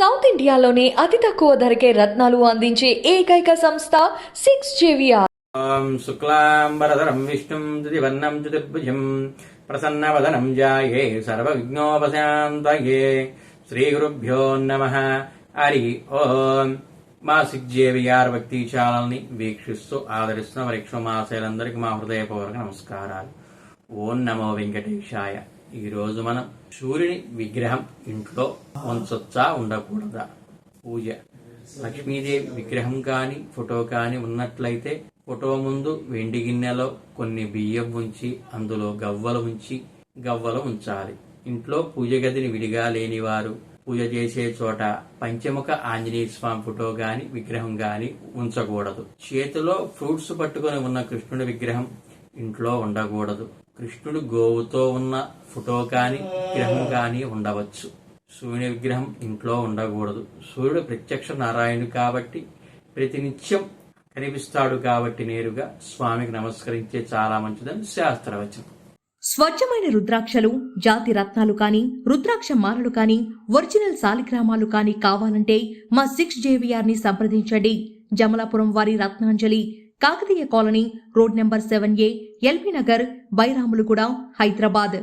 South ఇండియాలోనే అతి తక్కువ ధరకే రత్నాలు అందించే ఏకైక సంస్థ సిక్స్ జేవిఆర్. శుక్లాంబరధరం విష్ణుం దివర్ణం చతుర్భుజం ప్రసన్నవదనం జాయే సర్వవిఘ్నోపశాంతయే. శ్రీగురుభ్యో నమ. హరి ఓం. మా జేవిఆర్ భక్తి ఛానల్ని వీక్షిస్తూ ఆదరిస్తున్న వృక్షమాశయులందరికీ మా హృదయపూర్వక నమస్కారాలు. ఓం నమో వెంకటేశాయ. ఈరోజు మనం సూర్యుని విగ్రహం ఇంట్లో ఉంచొచ్చా ఉండకూడదా? పూజ. లక్ష్మీదేవి విగ్రహం కాని ఫోటో కాని ఉన్నట్లయితే ఫోటో ముందు వెండి గిన్నెలో కొన్ని బియ్యం ఉంచి అందులో గవ్వలు ఉంచి గవ్వలు ఉంచాలి. ఇంట్లో పూజ గదిని విడిగా లేని వారు పూజ చేసే చోట పంచముఖ ఆంజనేయ స్వామి ఫోటో గాని విగ్రహం గాని ఉంచకూడదు. చేతిలో ఫ్రూట్స్ పట్టుకొని ఉన్న కృష్ణుడి విగ్రహం ఇంట్లో ఉండకూడదు. కృష్ణుడు గోవుతో ఉన్న ఫోటో కానీ విగ్రహం కానీ ఉండవచ్చు. సూర్యుని విగ్రహం ఇంట్లో ఉండకూడదు. సూర్యుడు ప్రత్యక్ష నారాయణుడు కాబట్టి ప్రతినిత్యం కనిపిస్తాడు కాబట్టి నేరుగా స్వామికి నమస్కరించే చాలా మంచిదని శాస్త్రవచనం. స్వచ్ఛమైన రుద్రాక్షలు జాతి రత్నాలు కానీ రుద్రాక్ష మాలలు కానీ ఒరిజినల్ సాలిగ్రామాలు కానీ కావాలంటే మా సిక్స్ జేవిఆర్ని సంప్రదించండి. జమలాపురం వారి Ratnanjali Kakatiya colony road number seven A LB Nagar Bairamulguda Hyderabad.